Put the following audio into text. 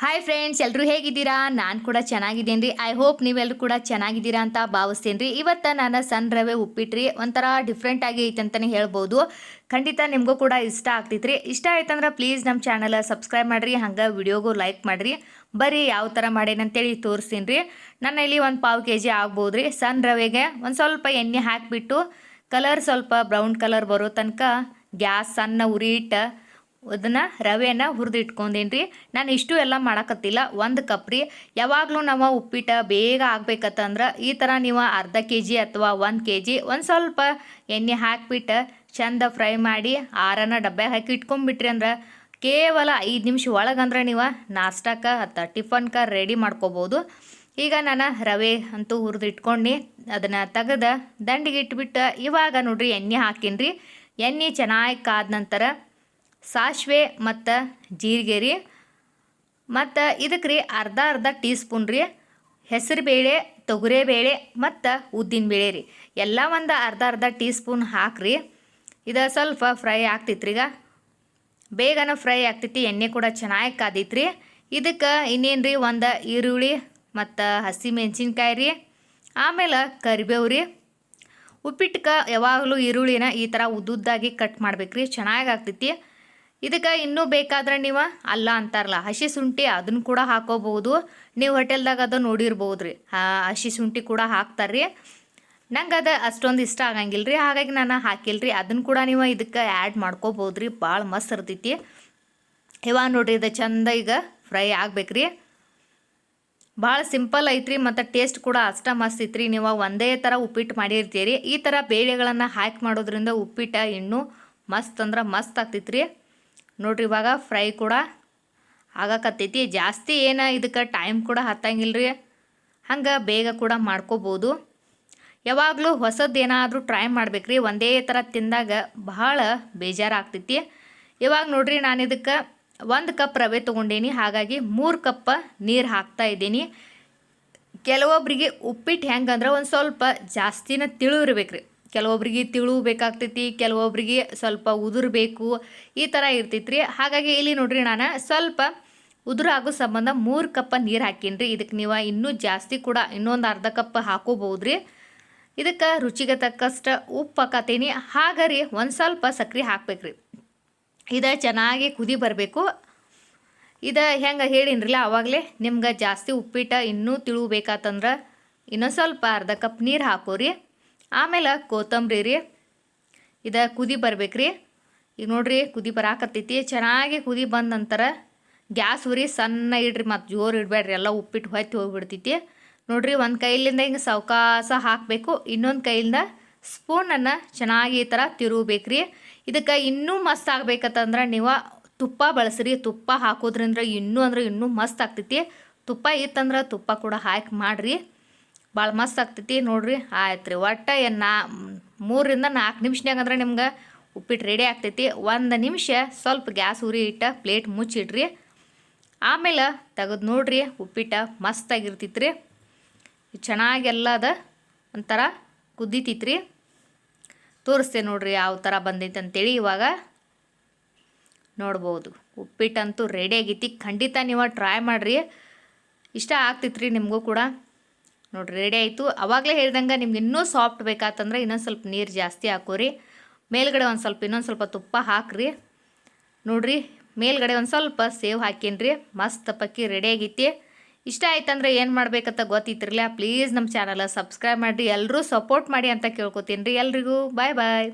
Hi friends ಎಲ್ಲರೂ ಹೇಗಿದ್ದೀರಾ? ನಾನು ಕೂಡ ಚೆನ್ನಾಗಿದ್ದೀನಿ ರೀ ಐ ಹೋಪ್ ನೀವೆಲ್ಲರೂ ಕೂಡ ಚೆನ್ನಾಗಿದ್ದೀರಾ ಅಂತ ಭಾವಿಸ್ತೀನಿ ರೀ ಇವತ್ತು ನಾನು ಸನ್ ರವೆ ಉಪ್ಪಿಟ್ರಿ ಒಂಥರ ಡಿಫ್ರೆಂಟ್ ಆಗಿ ಐತೆ ಅಂತಲೇ ಹೇಳ್ಬೋದು. ಖಂಡಿತ ನಿಮಗೂ ಕೂಡ ಇಷ್ಟ ಆಗ್ತೈತ್ರಿ. ಇಷ್ಟ ಆಯ್ತಂದ್ರೆ ಪ್ಲೀಸ್ ನಮ್ಮ ಚಾನಲ್ ಸಬ್ಸ್ಕ್ರೈಬ್ ಮಾಡಿರಿ, ಹಂಗೆ ವಿಡಿಯೋಗೂ ಲೈಕ್ ಮಾಡಿರಿ. ಬರೀ ಯಾವ ಥರ ಮಾಡೇನಂತೇಳಿ ತೋರಿಸ್ತೀನಿ ರೀ ನನ್ನ ಇಲ್ಲಿ ಒಂದು ಪಾವು ಕೆ ಜಿ ಆಗ್ಬೋದು ರೀ ಸನ್ ರವೆಗೆ ಒಂದು ಸ್ವಲ್ಪ ಎಣ್ಣೆ ಹಾಕಿಬಿಟ್ಟು ಕಲರ್ ಸ್ವಲ್ಪ ಬ್ರೌನ್ ಕಲರ್ ಬರೋ ತನಕ ಗ್ಯಾಸ್ ಸಣ್ಣ ಉರಿ ಇಟ್ಟು ಅದನ್ನು ರವೆನ ಹುರಿದು ಇಟ್ಕೊಂಡೇನಿ ರೀ ನಾನು ಇಷ್ಟು ಎಲ್ಲ ಮಾಡಕತ್ತಿಲ್ಲ. ಒಂದು ಕಪ್ ರೀ. ಯಾವಾಗಲೂ ನಾವು ಉಪ್ಪಿಟ್ಟು ಬೇಗ ಆಗ್ಬೇಕತ್ತಂದ್ರೆ ಈ ಥರ ನೀವು ಅರ್ಧ ಕೆ ಜಿ ಅಥವಾ ಒಂದು ಕೆ ಜಿ ಒಂದು ಸ್ವಲ್ಪ ಎಣ್ಣೆ ಹಾಕಿಬಿಟ್ಟು ಚಂದ ಫ್ರೈ ಮಾಡಿ ಆರನ ಡಬ್ಬೆ ಹಾಕಿ ಇಟ್ಕೊಂಡ್ಬಿಟ್ರಿ ಅಂದ್ರೆ ಕೇವಲ ಐದು ನಿಮಿಷ ಒಳಗಂದ್ರೆ ನೀವು ನಾಷ್ಟಕ್ಕೆ ಅಥವಾ ಟಿಫನ್ಕ ರೆಡಿ ಮಾಡ್ಕೋಬೋದು. ಈಗ ನಾನು ರವೆ ಅಂತೂ ಹುರಿದು ಇಟ್ಕೊಂಡು ಅದನ್ನು ತೆಗೆದು ದಂಡಿಗೆ ಇಟ್ಬಿಟ್ಟು ಇವಾಗ ನೋಡ್ರಿ ಎಣ್ಣೆ ಹಾಕಿನ್ರಿ. ಎಣ್ಣೆ ಚೆನ್ನಾಗಿ ಕಾದ ನಂತರ ಸಾಸಿವೆ ಮತ್ತು ಜೀರಿಗೆ ರೀ. ಮತ್ತು ಇದಕ್ಕೆ ರೀ ಅರ್ಧ ಅರ್ಧ ಟೀ ಸ್ಪೂನ್ ರೀ ಹೆಸರುಬೇಳೆ ತೊಗರಿಬೇಳೆ ಮತ್ತು ಉದ್ದಿನಬೇಳೆ ರೀ. ಎಲ್ಲ ಒಂದು ಅರ್ಧ ಅರ್ಧ ಟೀ ಸ್ಪೂನ್ ಹಾಕ್ರಿ ಇದು ಸ್ವಲ್ಪ ಫ್ರೈ ಆಗ್ತೈತ್ರಿ ಈಗ. ಬೇಗನ ಫ್ರೈ ಆಗ್ತೈತಿ ಎಣ್ಣೆ ಕೂಡ ಚೆನ್ನಾಗಿ ಕಾದೈತ್ರಿ ಇದಕ್ಕೆ ಇನ್ನೇನು ರೀ ಒಂದು ಈರುಳ್ಳಿ ಮತ್ತು ಹಸಿ ಮೆಣಸಿನ್ಕಾಯಿ ರೀ. ಆಮೇಲೆ ಕರಿಬೇವು ರೀ. ಉಪ್ಪಿಟ್ಟಕ್ಕೆ ಯಾವಾಗಲೂ ಈರುಳ್ಳಿನ ಈ ಥರ ಉದ್ದುದ್ದಾಗಿ ಕಟ್ ಮಾಡ್ಬೇಕು ರೀ. ಚೆನ್ನಾಗಿ ಆಗ್ತೈತಿ ಇದಕ್ಕೆ ಇನ್ನೂ ಬೇಕಾದ್ರೆ ನೀವು ಅಲ್ಲ ಅಂತಾರಲ್ಲ, ಹಸಿ ಶುಂಠಿ ಅದನ್ನು ಕೂಡ ಹಾಕೋಬಹುದು. ನೀವು ಹೋಟೆಲ್ದಾಗ ಅದು ನೋಡಿರ್ಬೋದು ರೀ ಹಸಿ ಶುಂಠಿ ಕೂಡ ಹಾಕ್ತಾರ್ರಿ. ನಂಗೆ ಅದು ಅಷ್ಟೊಂದು ಇಷ್ಟ ಆಗಂಗಿಲ್ಲ ರೀ ಹಾಗಾಗಿ ನಾನು ಹಾಕಿಲ್ಲ ರೀ ಅದನ್ನು ಕೂಡ ನೀವು ಇದಕ್ಕೆ ಆ್ಯಡ್ ಮಾಡ್ಕೋಬೋದು ರೀ ಭಾಳ ಮಸ್ತ್ ಇರ್ತೈತಿ. ಇವಾಗ ನೋಡ್ರಿ, ಇದು ಚಂದ ಈಗ ಫ್ರೈ ಆಗ್ಬೇಕ್ರಿ. ಭಾಳ ಸಿಂಪಲ್ ಐತ್ರಿ ಮತ್ತು ಟೇಸ್ಟ್ ಕೂಡ ಅಷ್ಟ ಮಸ್ತ್ ಐತ್ರಿ. ನೀವು ಒಂದೇ ಥರ ಉಪ್ಪಿಟ್ಟು ಮಾಡಿರ್ತೀರಿ. ಈ ಥರ ಬೇಳೆಗಳನ್ನು ಹಾಕಿ ಮಾಡೋದ್ರಿಂದ ಉಪ್ಪಿಟ್ಟು ಇನ್ನೂ ಮಸ್ತ್ ಅಂದ್ರೆ ಮಸ್ತ್ ಆಗ್ತೈತ್ರಿ. ನೋಡ್ರಿ, ಇವಾಗ ಫ್ರೈ ಕೂಡ ಆಗಕತ್ತೈತಿ. ಜಾಸ್ತಿ ಏನು ಇದಕ್ಕೆ ಟೈಮ್ ಕೂಡ ಹತ್ತಂಗಿಲ್ಲ ರೀ ಹಂಗೆ ಬೇಗ ಕೂಡ ಮಾಡ್ಕೋಬೋದು. ಯಾವಾಗಲೂ ಹೊಸದು ಏನಾದರೂ ಟ್ರೈ ಮಾಡ್ಬೇಕ್ರಿ. ಒಂದೇ ಥರ ತಿಂದಾಗ ಬಹಳ ಬೇಜಾರಾಗ್ತೈತಿ. ಇವಾಗ ನೋಡ್ರಿ, ನಾನು ಇದಕ್ಕೆ ಒಂದು ಕಪ್ ರವೆ ತೊಗೊಂಡೇನಿ. ಹಾಗಾಗಿ ಮೂರು ಕಪ್ ನೀರು ಹಾಕ್ತಾ ಇದ್ದೀನಿ. ಕೆಲವೊಬ್ಬರಿಗೆ ಉಪ್ಪಿಟ್ಟು ಹೆಂಗಂದ್ರೆ ಒಂದು ಸ್ವಲ್ಪ ಜಾಸ್ತಿನ ತಿಳಿವಿರ್ಬೇಕು ಇರ್ಬೇಕ್ರಿ ಕೆಲವೊಬ್ರಿಗೆ ತಿಳು ಬೇಕಾಗ್ತೈತಿ ಕೆಲವೊಬ್ರಿಗೆ ಸ್ವಲ್ಪ ಉದುರು ಬೇಕು ಈ ಥರ ಇರ್ತೈತ್ರಿ. ಹಾಗಾಗಿ ಇಲ್ಲಿ ನೋಡ್ರಿ ನಾನು ಸ್ವಲ್ಪ ಉದುರು ಸಂಬಂಧ ಮೂರು ಕಪ್ಪ ನೀರು ಹಾಕೀನಿ ರೀ ಇದಕ್ಕೆ ನೀವು ಇನ್ನೂ ಜಾಸ್ತಿ ಕೂಡ ಇನ್ನೊಂದು ಅರ್ಧ ಕಪ್ ಹಾಕೋಬೋದು ರೀ ಇದಕ್ಕೆ ರುಚಿಗೆ ತಕ್ಕಷ್ಟು ಉಪ್ಪು ಹಾಕತ್ತೀನಿ ರೀ ಒಂದು ಸ್ವಲ್ಪ ಸಕ್ರೆ ಹಾಕ್ಬೇಕ್ರಿ. ಇದು ಚೆನ್ನಾಗಿ ಕುದಿ ಬರಬೇಕು. ಇದು ಹೆಂಗೆ ಹೇಳಿನ್ರಲ್ಲ ಆವಾಗಲೇ ನಿಮ್ಗೆ ಜಾಸ್ತಿ ಉಪ್ಪಿಟ್ಟು ಇನ್ನೂ ತಿಳುಬೇಕಾತಂದ್ರೆ ಇನ್ನೊಂದು ಸ್ವಲ್ಪ ಅರ್ಧ ಕಪ್ ನೀರು ಹಾಕೋರಿ. ಆಮೇಲೆ ಕೊತ್ತಂಬರಿ ರೀ. ಇದು ಕುದಿ ಬರ್ಬೇಕ್ರಿ. ಈಗ ನೋಡ್ರಿ ಕುದಿ ಬರಾಕತ್ತೈತಿ. ಚೆನ್ನಾಗಿ ಕುದಿ ಬಂದ ನಂತರ ಗ್ಯಾಸ್ ಉರಿ ಸಣ್ಣ ಇಡ್ರಿ ಮತ್ತು ಜೋರು ಇಡಬೇಡ್ರಿ ಎಲ್ಲ ಉಪ್ಪಿಟ್ಟು ಹೊತ್ತಿ ಹೋಗ್ಬಿಡ್ತೈತಿ. ನೋಡಿರಿ ಒಂದು ಕೈಲಿಂದ ಹಿಂಗೆ ಸಾವಕಾಸ ಹಾಕಬೇಕು. ಇನ್ನೊಂದು ಕೈಯಿಂದ ಸ್ಪೂನನ್ನು ಚೆನ್ನಾಗಿ ಈ ಥರ ತಿರುಗಬೇಕ್ರಿ. ಇದಕ್ಕೆ ಇನ್ನೂ ಮಸ್ತ್ ಆಗ್ಬೇಕಂತಂದ್ರೆ ನೀವು ತುಪ್ಪ ಬಳಸ್ರಿ. ತುಪ್ಪ ಹಾಕೋದ್ರಿಂದ ಇನ್ನೂ ಅಂದ್ರೆ ಇನ್ನೂ ಮಸ್ತ್ ಆಗ್ತೈತಿ. ತುಪ್ಪ ಇತ್ತಂದ್ರೆ ತುಪ್ಪ ಕೂಡ ಹಾಕಿ ಮಾಡಿರಿ. ಭಾಳ ಮಸ್ತ್ ಆಗ್ತೈತಿ ನೋಡ್ರಿ. ಆಯ್ತು ರೀ ಒಟ್ಟು ನಾ, ಮೂರರಿಂದ ನಾಲ್ಕು ನಿಮಿಷನಾಗ ಅಂದ್ರೆ ನಿಮ್ಗೆ ಉಪ್ಪಿಟ್ಟು ರೆಡಿ ಆಗ್ತೈತಿ. ಒಂದು ನಿಮಿಷ ಸ್ವಲ್ಪ ಗ್ಯಾಸ್ ಉರಿ ಇಟ್ಟು ಪ್ಲೇಟ್ ಮುಚ್ಚಿಡ್ರಿ. ಆಮೇಲೆ ತೆಗೆದು ನೋಡ್ರಿ, ಉಪ್ಪಿಟ್ಟು ಮಸ್ತಾಗಿರ್ತೈತಿ ರೀ ಚೆನ್ನಾಗೆಲ್ಲ ಅದ ಒಂಥರ ಕುದ್ದೀತೈತ್ರಿ. ತೋರಿಸ್ತೆ ನೋಡ್ರಿ ಯಾವ ಥರ ಬಂದೈತೆ ಅಂತೇಳಿ ಇವಾಗ ನೋಡ್ಬೋದು. ಉಪ್ಪಿಟ್ಟಂತೂ ರೆಡಿ ಆಗೈತಿ. ಖಂಡಿತ ನೀವು ಟ್ರೈ ಮಾಡಿರಿ. ಇಷ್ಟ ಆಗ್ತೈತ್ರಿ ನಿಮಗೂ ಕೂಡ. ನೋಡಿರಿ ರೆಡಿ ಆಯಿತು. ಅವಾಗಲೇ ಹೇಳ್ದಂಗೆ ನಿಮ್ಗೆ ಇನ್ನೂ ಸಾಫ್ಟ್ ಬೇಕಾತಂದ್ರೆ ಇನ್ನೊಂದು ಸ್ವಲ್ಪ ನೀರು ಜಾಸ್ತಿ ಹಾಕೋರಿ. ಮೇಲ್ಗಡೆ ಒಂದು ಸ್ವಲ್ಪ, ಇನ್ನೊಂದು ಸ್ವಲ್ಪ ತುಪ್ಪ ಹಾಕ್ರಿ. ನೋಡಿರಿ, ಮೇಲ್ಗಡೆ ಒಂದು ಸ್ವಲ್ಪ ಸೇವ್ ಹಾಕೀನಿ ಮಸ್ತ್ ಪಕ್ಕಿ ರೆಡಿ ಆಗೈತಿ. ಇಷ್ಟ ಆಯ್ತಂದ್ರೆ ಏನು ಮಾಡ್ಬೇಕಂತ ಗೊತ್ತಿತ್ತಿರಲಿಲ್ಲ ಪ್ಲೀಸ್ ನಮ್ಮ ಚಾನಲ್ ಸಬ್ಸ್ಕ್ರೈಬ್ ಮಾಡಿರಿ. ಎಲ್ಲರೂ ಸಪೋರ್ಟ್ ಮಾಡಿ ಅಂತ ಕೇಳ್ಕೊತೀನಿ ರೀ ಎಲ್ರಿಗೂ. ಬಾಯ್ ಬಾಯ್